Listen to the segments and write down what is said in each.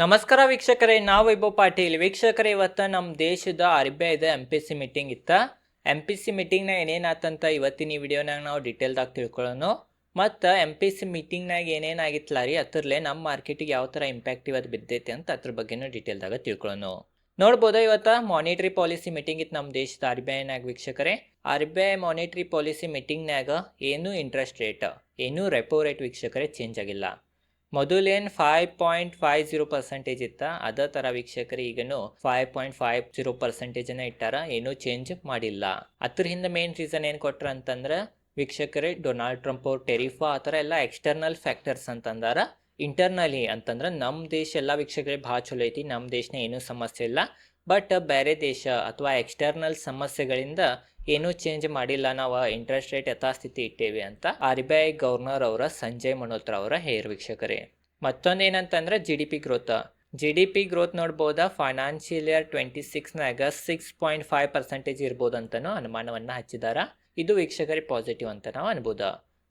ನಮಸ್ಕಾರ ವೀಕ್ಷಕರೇ, ನಾವು ವೈಭವ್ ಪಾಟೀಲ್. ವೀಕ್ಷಕರೇ, ಇವತ್ತು ನಮ್ಮ ದೇಶದ ಆರ್ ಬಿ ಐದ ಎಂ ಪಿ ಸಿ ಮೀಟಿಂಗ್ ಇತ್ತ ಎಂ ಪಿ ಸಿ ಮೀಟಿಂಗ್ನಾಗ ಏನೇನಾತಂತ ಇವತ್ತಿನ ಈ ವಿಡಿಯೋನಾಗ ನಾವು ಡಿಟೇಲ್ದಾಗ ತಿಳ್ಕೊಳ್ಳೋಣ ಮತ್ತು ಎಂ ಪಿ ಸಿ ಮೀಟಿಂಗ್ನಾಗ ಏನೇನಾಗಿತ್ತಲ್ಲ ರೀ? ಅದ್ರಲ್ಲೇ ನಮ್ಮ ಮಾರ್ಕೆಟಿಗೆ ಯಾವ ಥರ ಇಂಪ್ಯಾಕ್ಟ್ ಇವತ್ತು ಬಿದ್ದೈತೆ ಅಂತ ಅದ್ರ ಬಗ್ಗೆನೂ ಡಿಟೇಲ್ದಾಗ ತಿಳ್ಕೊಳ್ಳೋಣ ನೋಡ್ಬೋದು ಇವತ್ತು ಮಾನಿಟ್ರಿ ಪಾಲಿಸಿ ಮೀಟಿಂಗ್ ಇತ್ತು ನಮ್ಮ ದೇಶದ ಆರ್ ಬಿ ಐನಾಗ ವೀಕ್ಷಕರೇ. R B I monetary policy ಮೀಟಿಂಗ್ನಾಗ ಏನೂ ಇಂಟ್ರೆಸ್ಟ್ ರೇಟ್ ಏನೂ ರೆಪೋ ರೇಟ್ ವೀಕ್ಷಕರೇ ಚೇಂಜ್ ಆಗಿಲ್ಲ. ಮೊದಲೇನು five point five zero percentage ಇತ್ತ, ಅದೇ ಥರ ವೀಕ್ಷಕರು ಈಗನು ಫೈವ್ ಪಾಯಿಂಟ್ ಫೈವ್ ಜೀರೋ ಪರ್ಸೆಂಟೇಜನ್ನ ಇಟ್ಟಾರ, ಏನೂ ಚೇಂಜ್ ಮಾಡಿಲ್ಲ. ಅದ್ರ ಹಿಂದೆ ಮೇನ್ ರೀಸನ್ ಏನು ಕೊಟ್ರ ಅಂತಂದ್ರೆ, ವೀಕ್ಷಕರೇ ಡೊನಾಲ್ಡ್ ಟ್ರಂಪ್ ಅವ್ರ ಟೆರಿಫಾ ಆ ಥರ ಎಲ್ಲ ಎಕ್ಸ್ಟರ್ನಲ್ ಫ್ಯಾಕ್ಟರ್ಸ್ ಅಂತಂದಾರ. ಇಂಟರ್ನಲಿ ಅಂತಂದ್ರೆ ನಮ್ಮ ದೇಶ ಎಲ್ಲ ವೀಕ್ಷಕರಿಗೆ ಭಾಳ ಚಲೋ ಐತಿ ನಮ್ಮ ದೇಶನ ಏನೂ ಸಮಸ್ಯೆ ಇಲ್ಲ. ಬಟ್ ಬೇರೆ ದೇಶ ಅಥವಾ ಎಕ್ಸ್ಟರ್ನಲ್ ಸಮಸ್ಯೆಗಳಿಂದ ಏನೂ ಚೇಂಜ್ ಮಾಡಿಲ್ಲ. ನಾವು ಇಂಟ್ರೆಸ್ಟ್ ರೇಟ್ ಯಥಾಸ್ಥಿತಿ ಇಟ್ಟೇವಿ ಅಂತ ಆರ್ ಬಿ ಐ ಗವರ್ನರ್ ಅವರ ಸಂಜಯ್ ಮನೋತ್ರ ಅವರ ಹೇರ್ ವೀಕ್ಷಕರೇ. ಮತ್ತೊಂದು ಏನಂತಂದ್ರೆ G D P growth G D P growth ನೋಡ್ಬೋದಾ? Financial year twenty ಸಿಕ್ಸ್ನಾಗ ಸಿಕ್ಸ್ ಪಾಯಿಂಟ್ ಫೈವ್ ಪರ್ಸೆಂಟೇಜ್ ಇರ್ಬೋದು ಅಂತಾನು ಅನುಮಾನವನ್ನು ಹಚ್ಚಿದಾರ? ಇದು ವೀಕ್ಷಕರಿಗೆ ಪಾಸಿಟಿವ್ ಅಂತ ನಾವು ಅನ್ಬೋದ?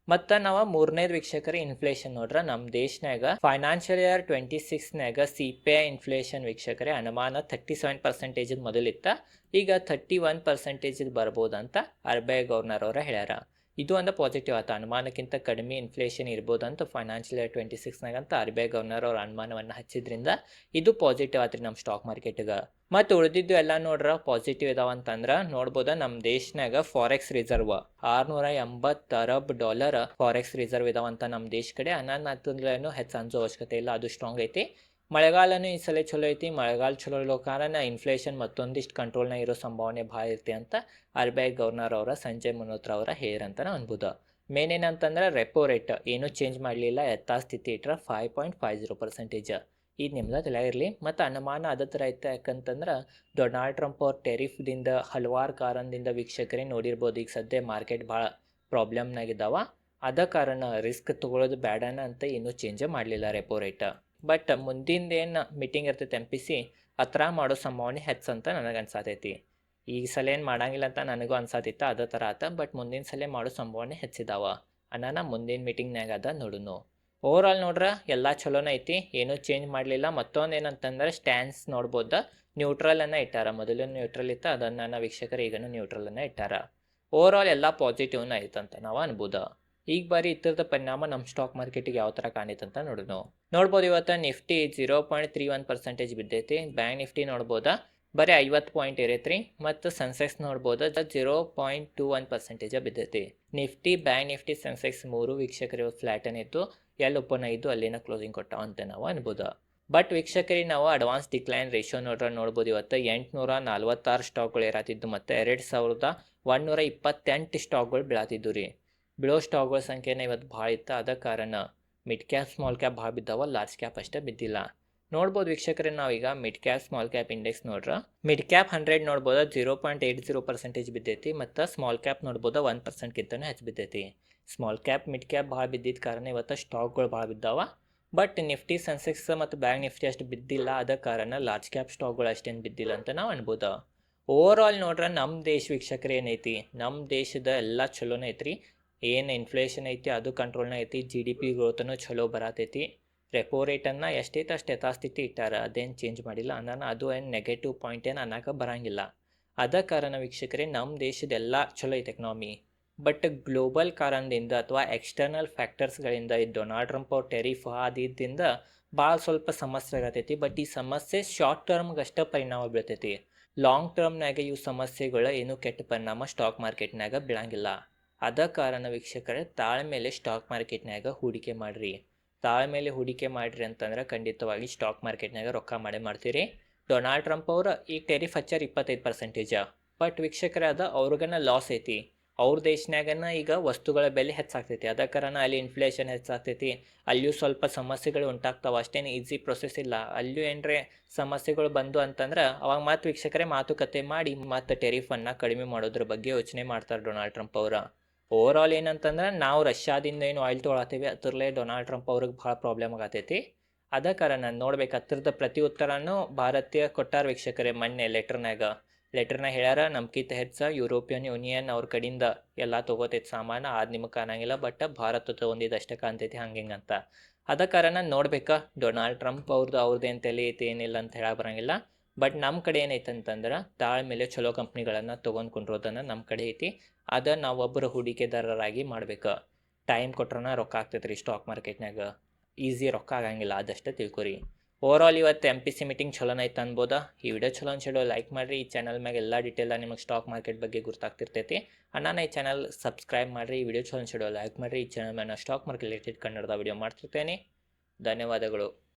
ಮತ್ತು ನಾವ ಮೂರನೇದು ವೀಕ್ಷಕರ ಇನ್ಫ್ಲೇಷನ್ ನೋಡ್ರ ನಮ್ಮ ದೇಶನಾಗ ಫೈನಾನ್ಷಿಯಲ್ ಇಯರ್ ಟ್ವೆಂಟಿ ಸಿಕ್ಸ್ನಾಗ ಸಿ ಪಿ ಐ ಇನ್ಫ್ಲೇಷನ್ ವೀಕ್ಷಕರೇ ಅನುಮಾನ ತರ್ಟಿ ಸೆವೆನ್ ಪರ್ಸೆಂಟೇಜ್ ಮೊದಲಿತ್ತ, ಈಗ ಥರ್ಟಿ ಒನ್ ಪರ್ಸೆಂಟೇಜ್ ಬರ್ಬೋದಂತ ಆರ್ ಬಿ ಐ ಗವರ್ನರ್ ಅವರ ಹೇಳ್ಯಾರ. ಇದು ಒಂದು ಪಾಸಿಟಿವ್ ಆತ ಅನುಮಾನಕ್ಕಿಂತ ಕಡಿಮೆ ಇನ್ಫ್ಲೇಷನ್ ಇರ್ಬೋದು ಅಂತ ಫೈನಾನ್ಷಿಯಲ್ ಇಯರ್ ಟ್ವೆಂಟಿ ಸಿಕ್ಸ್ನಾಗ ಅಂತ ಆರ್ ಬಿ ಐ ಗವರ್ನರ್ ಅವ್ರ ಅನುಮಾನವನ್ನು ಹಚ್ಚಿದ್ರಿಂದ ಇದು ಪಾಸಿಟಿವ್ ಆತ್ರಿ ನಮ್ಮ ಸ್ಟಾಕ್ ಮಾರ್ಕೆಟ್ಗೆ ಮತ್ತು ಉಳಿದಿದ್ದು ಎಲ್ಲ ನೋಡ್ರ ಪಾಸಿಟಿವ್ ಇದಾವ ಅಂತಂದ್ರೆ ನೋಡ್ಬೋದು ನಮ್ಮ ದೇಶನಾಗ ಫಾರೆಕ್ಸ್ ರಿಸರ್ವ್ ಆರ್ನೂರ ಎಂಬತ್ತು ಅರಬ್ ಡಾಲರ್ ಫಾರೆಕ್ಸ್ ರಿಸರ್ವ್ ಇದಾವಂತ ನಮ್ಮ ದೇಶ ಕಡೆ ಅನಾನು ಹೆಚ್ಚು ಅನ್ಸೋ ಅವಶ್ಯಕತೆ ಇಲ್ಲ, ಅದು ಸ್ಟ್ರಾಂಗ್ ಐತಿ. ಮಳೆಗಾಲನೂ ಈ ಸಲ ಚಲೋ ಐತಿ. ಮಳೆಗಾಲ ಚಲೋ ಇರೋ ಕಾರಣ ಇನ್ಫ್ಲೇಷನ್ ಮತ್ತೊಂದಿಷ್ಟು ಕಂಟ್ರೋಲ್ನಾಗ ಇರೋ ಸಂಭಾವನೆ ಭಾಳ ಐತಿ ಅಂತ ಆರ್ ಬಿ ಐ ಗವರ್ನರ್ ಅವರ ಸಂಜಯ್ ಮನೋತ್ರ ಅವರ ಹೇರ್ ಅಂತ ಅನ್ಬೋದು. ಮೇನ್ ಏನಂತಂದ್ರೆ ರೆಪೋ ರೇಟ್ ಏನೂ ಚೇಂಜ್ ಮಾಡಲಿಲ್ಲ. ಯಥಾಸ್ಥಿತಿ ಇಟ್ರ five point five zero percentage ಇದು ನಿಮ್ದು ತಲೆ ಇರಲಿ ಮತ್ತು ಅನುಮಾನ ಅದ ಥರ ಐತೆ ಯಾಕಂತಂದ್ರೆ ಡೊನಾಲ್ಡ್ ಟ್ರಂಪ್ ಅವ್ರ ಟೆರಿಫ್ದಿಂದ ಹಲವಾರು ಕಾರಣದಿಂದ ವೀಕ್ಷಕರೇ ನೋಡಿರ್ಬೋದು. ಈಗ ಸದ್ಯ ಮಾರ್ಕೆಟ್ ಭಾಳ ಪ್ರಾಬ್ಲಮ್ನಾಗಿದ್ದಾವ ಅದ ಕಾರಣ ರಿಸ್ಕ್ ತೊಗೊಳೋದು ಬೇಡನ ಅಂತ ಇನ್ನೂ ಚೇಂಜೇ ಮಾಡಲಿಲ್ಲ ರೆಪೋ ರೇಟ್ ಬಟ್ ಮುಂದಿಂದ ಏನು ಮೀಟಿಂಗ್ ಇರ್ತೈತೆ ಎಂ ಪಿ ಸಿ ಹತ್ರ ಮಾಡೋ ಸಂಭಾವನೆ ಹೆಚ್ಚಂತ ನನಗೆ ಅನ್ಸಾತೈತಿ ಈ ಸಲ ಏನು ಮಾಡಂಗಿಲ್ಲ ಅಂತ ನನಗೂ ಅನ್ಸಾತಿತ್ತು, ಅದೇ ಥರ ಆತ ಬಟ್ ಮುಂದಿನ ಸಲ ಮಾಡೋ ಸಂಭಾವನೆ ಹೆಚ್ಚಿದಾವ. ಅನ್ನ ಮುಂದಿನ ಮೀಟಿಂಗ್ನಾಗ ಅದ ನೋಡುನು. ಓವರ್ ಆಲ್ ನೋಡ್ರ, ಎಲ್ಲ ಚಲೋನ ಐತಿ, ಏನೂ ಚೇಂಜ್ ಮಾಡಲಿಲ್ಲ. ಮತ್ತೊಂದು ಏನಂತಂದ್ರೆ ಸ್ಟ್ಯಾನ್ಸ್ ನೋಡ್ಬೋದು ನ್ಯೂಟ್ರಲನ್ನು ಇಟ್ಟಾರ. ಮೊದಲು ನ್ಯೂಟ್ರಲ್ ಇತ್ತು, ಅದನ್ನು ವೀಕ್ಷಕರು ಈಗನೂ ನ್ಯೂಟ್ರಲನ್ನು ಇಟ್ಟಾರ. ಓವರ್ ಆಲ್ ಎಲ್ಲ ಪಾಸಿಟಿವ್ನ ಐತಂತ ನಾವು ಅನ್ಬೋದು. ಈಗ ಬಾರಿ ಇತರದ ಪರಿಣಾಮ ನಮ್ಮ ಸ್ಟಾಕ್ ಮಾರ್ಕೆಟಿಗೆ ಯಾವ ಥರ ಅಂತ ನೋಡೋಣ ನೋಡ್ಬೋದು ಇವತ್ತು Nifty zero point three one percentage ಬಿದ್ದೈತಿ. Bank Nifty ನೋಡ್ಬೋದಾ? ಬರೀ ಐವತ್ತು ಪಾಯಿಂಟ್ ಇರೈತ್ರಿ. ಮತ್ತು ಸೆನ್ಸೆಕ್ಸ್ ನೋಡ್ಬೋದು? Zero point two one percentage ಬಿದ್ದೈತಿ. Nifty bank Nifty Sensex ಮೂರು ವೀಕ್ಷಕರು ಫ್ಲ್ಯಾಟನ್ ಇತ್ತು ಎಲ್ಲಿ ಓಪನ್ ಆಯಿತು ಅಲ್ಲಿನ ಕ್ಲೋಸಿಂಗ್ ಕೊಟ್ಟಾವ ಅಂತ ನಾವು ಅನ್ಬೋದು. ಬಟ್ ವೀಕ್ಷಕರಿಗೆ ನಾವು ಅಡ್ವಾನ್ಸ್ ಡಿಕ್ಲೈನ್ ರೇಷಿಯೋ ನೋಡ್ರೆ ನೋಡ್ಬೋದು ಇವತ್ತು ಎಂಟುನೂರ ನಲ್ವತ್ತಾರು ಸ್ಟಾಕ್ಗಳು ಇರತ್ತಿದ್ದು ಮತ್ತು ಎರಡು ಸಾವಿರದ ಒಂದುನೂರ ಇಪ್ಪತ್ತೆಂಟು ಸ್ಟಾಕ್ಗಳು ಬೀಳತ್ತಿದ್ದು ರೀ ಬೀಳೋ ಸ್ಟಾಕ್ಗಳ ಸಂಖ್ಯೆನೇ ಇವತ್ತು ಭಾಳ ಇತ್ತು ಅದ ಕಾರಣ ಮಿಡ್ ಕ್ಯಾಪ್ ಸ್ಮಾಲ್ ಕ್ಯಾಪ್ ಭಾಳ ಬಿದ್ದಾವ ಲಾರ್ಜ್ ಕ್ಯಾಪ್ ಅಷ್ಟೇ ಬಿದ್ದಿಲ್ಲ. ನೋಡ್ಬೋದು ವೀಕ್ಷಕರೇ, ನಾವೀಗ mid cap small cap index ನೋಡ್ರ. ಮಿಡ್ ಕ್ಯಾಪ್ ಹಂಡ್ರೆಡ್ ನೋಡ್ಬೋದು zero point eight zero percentage ಬಿದ್ದೈತಿ ಮತ್ತು ಸ್ಮಾಲ್ ಕ್ಯಾಪ್ ನೋಡ್ಬೋದು ಒನ್ ಪರ್ಸೆಂಟ್ಗಿಂತನೂ ಹೆಚ್ಚು ಬಿದ್ದೈತಿ. ಸ್ಮಾಲ್ ಕ್ಯಾಪ್ ಮಿಡ್ ಕ್ಯಾಪ್ ಭಾಳ ಬಿದ್ದಿದ್ದ ಕಾರಣ ಇವತ್ತು ಸ್ಟಾಕ್ಗಳು ಭಾಳ ಬಿದ್ದಾವ. ಬಟ್ ನಿಫ್ಟಿ ಸೆನ್ಸೆಕ್ಸ್ ಮತ್ತು ಬ್ಯಾಂಕ್ ನಿಫ್ಟಿ ಅಷ್ಟು ಬಿದ್ದಿಲ್ಲ ಅದ ಕಾರಣ ಲಾರ್ಜ್ ಕ್ಯಾಪ್ ಸ್ಟಾಕ್ಗಳು ಅಷ್ಟೇನು ಬಿದ್ದಿಲ್ಲ ಅಂತ ನಾವು ಅನ್ಬೋದು. ಓವರ್ ಆಲ್ ನೋಡ್ರೆ ನಮ್ಮ ದೇಶ ವೀಕ್ಷಕರು ಏನೈತಿ? ನಮ್ಮ ದೇಶದ ಎಲ್ಲ ಚಲೋನೇ ಐತ್ರಿ. ಏನು ಇನ್ಫ್ಲೇಷನ್ ಐತಿ, ಅದು ಕಂಟ್ರೋಲ್ನ ಐತಿ ಜಿ ಡಿ ಪಿ ಗ್ರೋತನು ಚಲೋ ಬರತೈತಿ. ರೆಪೋ ರೇಟನ್ನು ಎಷ್ಟೈತೆ ಅಷ್ಟು ಯಥಾಸ್ಥಿತಿ ಇಟ್ಟಾರ, ಅದೇನು ಚೇಂಜ್ ಮಾಡಿಲ್ಲ. ಅಂದಾನ ಅದು ಏನು ನೆಗೆಟಿವ್ ಪಾಯಿಂಟ್ ಏನು ಅನ್ನೋಕೆ ಬರಂಗಿಲ್ಲ. ಅದ ಕಾರಣ ವೀಕ್ಷಕರೇ ನಮ್ಮ ದೇಶದೆಲ್ಲ ಚಲೋ ಐತೆ ಎಕನಾಮಿ ಬಟ್ ಗ್ಲೋಬಲ್ ಕಾರಣದಿಂದ ಅಥವಾ ಎಕ್ಸ್ಟರ್ನಲ್ ಫ್ಯಾಕ್ಟರ್ಸ್ಗಳಿಂದ ಈ ಡೊನಾಲ್ಡ್ ಟ್ರಂಪ್ ಅವ್ರ ಟೆರಿಫ್ ಆದಿದ್ದಿಂದ ಭಾಳ ಸ್ವಲ್ಪ ಸಮಸ್ಯೆ ಆಗತೈತಿ. ಬಟ್ ಈ ಸಮಸ್ಯೆ ಶಾರ್ಟ್ ಟರ್ಮ್ಗೆ ಅಷ್ಟೇ ಪರಿಣಾಮ ಬೀಳ್ತೈತಿ. ಲಾಂಗ್ ಟರ್ಮ್ನಾಗ ಇವು ಸಮಸ್ಯೆಗಳ ಏನೂ ಕೆಟ್ಟ ಪರಿಣಾಮ ಸ್ಟಾಕ್ ಮಾರ್ಕೆಟ್ನಾಗ ಬೀಳಂಗಿಲ್ಲ. ಅದ ಕಾರಣ ವೀಕ್ಷಕರೇ ತಾಳ್ಮೇಲೆ ಸ್ಟಾಕ್ ಮಾರ್ಕೆಟ್ನಾಗ ಹೂಡಿಕೆ ಮಾಡಿರಿ. ತಾಳ್ಮೇಲೆ ಹೂಡಿಕೆ ಮಾಡಿರಿ ಅಂತಂದ್ರೆ ಖಂಡಿತವಾಗಿ ಸ್ಟಾಕ್ ಮಾರ್ಕೆಟ್ನಾಗ ರೊಕ್ಕ ಮಾಡೇ ಮಾಡ್ತೀರಿ. ಡೊನಾಲ್ಡ್ ಟ್ರಂಪ್ ಅವ್ರ ಈ ಟೆರಿಫ್ ಹಚ್ಚಾರ ಇಪ್ಪತ್ತೈದು ಪರ್ಸೆಂಟೇಜ ಬಟ್ ವೀಕ್ಷಕರೇ, ಅದ ಅವ್ರಿಗನ ಲಾಸ್ ಐತಿ. ಅವ್ರ ದೇಶನಾಗನ ಈಗ ವಸ್ತುಗಳ ಬೆಲೆ ಹೆಚ್ಚಾಗ್ತೈತಿ. ಅದ ಕಾರಣ ಅಲ್ಲಿ ಇನ್ಫ್ಲೇಷನ್ ಹೆಚ್ಚಾಗ್ತೈತಿ. ಅಲ್ಲಿಯೂ ಸ್ವಲ್ಪ ಸಮಸ್ಯೆಗಳು ಉಂಟಾಗ್ತಾವೆ. ಅಷ್ಟೇನು ಈಸಿ ಪ್ರೊಸೆಸ್ ಇಲ್ಲ. ಅಲ್ಲಿಯೂ ಏನರೆ ಸಮಸ್ಯೆಗಳು ಬಂದು ಅಂತಂದ್ರೆ ಅವಾಗ ಮತ್ತೆ ವೀಕ್ಷಕರೇ ಮಾತುಕತೆ ಮಾಡಿ ಮತ್ತೆ ಟೆರಿಫನ್ನು ಕಡಿಮೆ ಮಾಡೋದ್ರ ಬಗ್ಗೆ ಯೋಚನೆ ಮಾಡ್ತಾರೆ ಡೊನಾಲ್ಡ್ ಟ್ರಂಪ್ ಅವರ. ಓವರ್ ಆಲ್ ಏನಂತಂದ್ರೆ ನಾವು ರಷ್ಯಾದಿಂದ ಏನು ಆಯಿಲ್ ತೊಗೊಳತ್ತೀವಿ, ಅದರಲ್ಲೇ ಡೊನಾಲ್ಡ್ ಟ್ರಂಪ್ ಅವ್ರಿಗೆ ಭಾಳ ಪ್ರಾಬ್ಲಮ್ ಆಗತೈತಿ. ಅದ ಕಾರಣ ನೋಡ್ಬೇಕು, ಹತ್ತಿರದ ಪ್ರತಿ ಉತ್ತರನೂ ಭಾರತೀಯ ಕೊಟ್ಟಾರ ವೀಕ್ಷಕರೇ, ಮೊನ್ನೆ ಲೆಟರ್ನಾಗ ಲೆಟರ್ನ ಹೇಳ್ಯಾರ, ನಮ್ಕಿಂತ ಹೆಚ್ಚು ಯುರೋಪಿಯನ್ ಯೂನಿಯನ್ ಅವ್ರ ಕಡಿಂದ ಎಲ್ಲ ತೊಗೋತೈತಿ ಸಾಮಾನು ಅದು ನಿಮಗೆ ಕಾಣಂಗಿಲ್ಲ ಬಟ್ ಭಾರತ ತೊಗೊಂಡಿದ್ದು ಅಷ್ಟೇ ಕಾಣ್ತೈತಿ ಹಂಗೆ ಅಂತ. ಅದ ಕಾರಣ ನೋಡ್ಬೇಕಾ ಡೊನಾಲ್ಡ್ ಟ್ರಂಪ್ ಅವ್ರದ್ದು ಅವ್ರದ್ದು ಏನು ತಲೆ ಐತಿ, ಏನಿಲ್ಲ ಅಂತ ಹೇಳಕ್ಕೆ ಬರಂಗಿಲ್ಲ. ಬಟ್ ನಮ್ಮ ಕಡೆ ಏನೈತೆ ಅಂತಂದ್ರೆ ತಾಳ್ಮೇಲೆ ಚಲೋ ಕಂಪ್ನಿಗಳನ್ನು ತೊಗೊಂಡು ಕುಂಡ್ರೋದನ್ನು ನಮ್ಮ ಕಡೆ ಐತಿ. ಅದ ನಾವೊಬ್ಬರು ಹೂಡಿಕೆದಾರರಾಗಿ ಮಾಡ್ಬೇಕು. ಟೈಮ್ ಕೊಟ್ರನ ರೊಕ್ಕ ಆಗ್ತೈತೆ ರೀ ಸ್ಟಾಕ್ ಮಾರ್ಕೆಟ್ನಾಗ ಈಸಿ ರೊಕ್ಕ ಆಗಂಗಿಲ್ಲ ಆದಷ್ಟು ತಿಳ್ಕೊರಿ. ಓವರ್ ಆಲ್ ಇವತ್ತು ಎಂ ಪಿ ಸಿ ಮೀಟಿಂಗ್ ಚಲೋನ ಐತೆ ಅನ್ಬೋದಾ? ಈ ವಿಡಿಯೋ ಚಲೋ ಅನ್ಸಿಡೋ ಲೈಕ್ ಮಾಡಿರಿ. ಈ ಚಾನಲ್ ಮ್ಯಾಗ ಎಲ್ಲ ಡೀಟೇಲ ನಿಮಗೆ ಸ್ಟಾಕ್ ಮಾರ್ಕೆಟ್ ಬಗ್ಗೆ ಗೊತ್ತಾಗ್ತಿರ್ತೈತಿ ಅಣ್ಣ ಈ ಚಾನಲ್ ಸಬ್ಸ್ಕ್ರೈಬ್ ಮಾಡಿರಿ. ಈ ವಿಡಿಯೋ ಚಲೋ ಅನ್ಸಿಡೋ ಲೈಕ್ ಮಾಡಿರಿ. ಈ ಚಾನಲ್ ಮ್ಯಾಗ ಸ್ಟಾಕ್ ಮಾರ್ಕೆಟ್ ರಿಲೇಟೆಡ್ ಕನ್ನಡದ ವಿಡಿಯೋ ಮಾಡ್ತಿರ್ತೇನೆ. ಧನ್ಯವಾದಗಳು.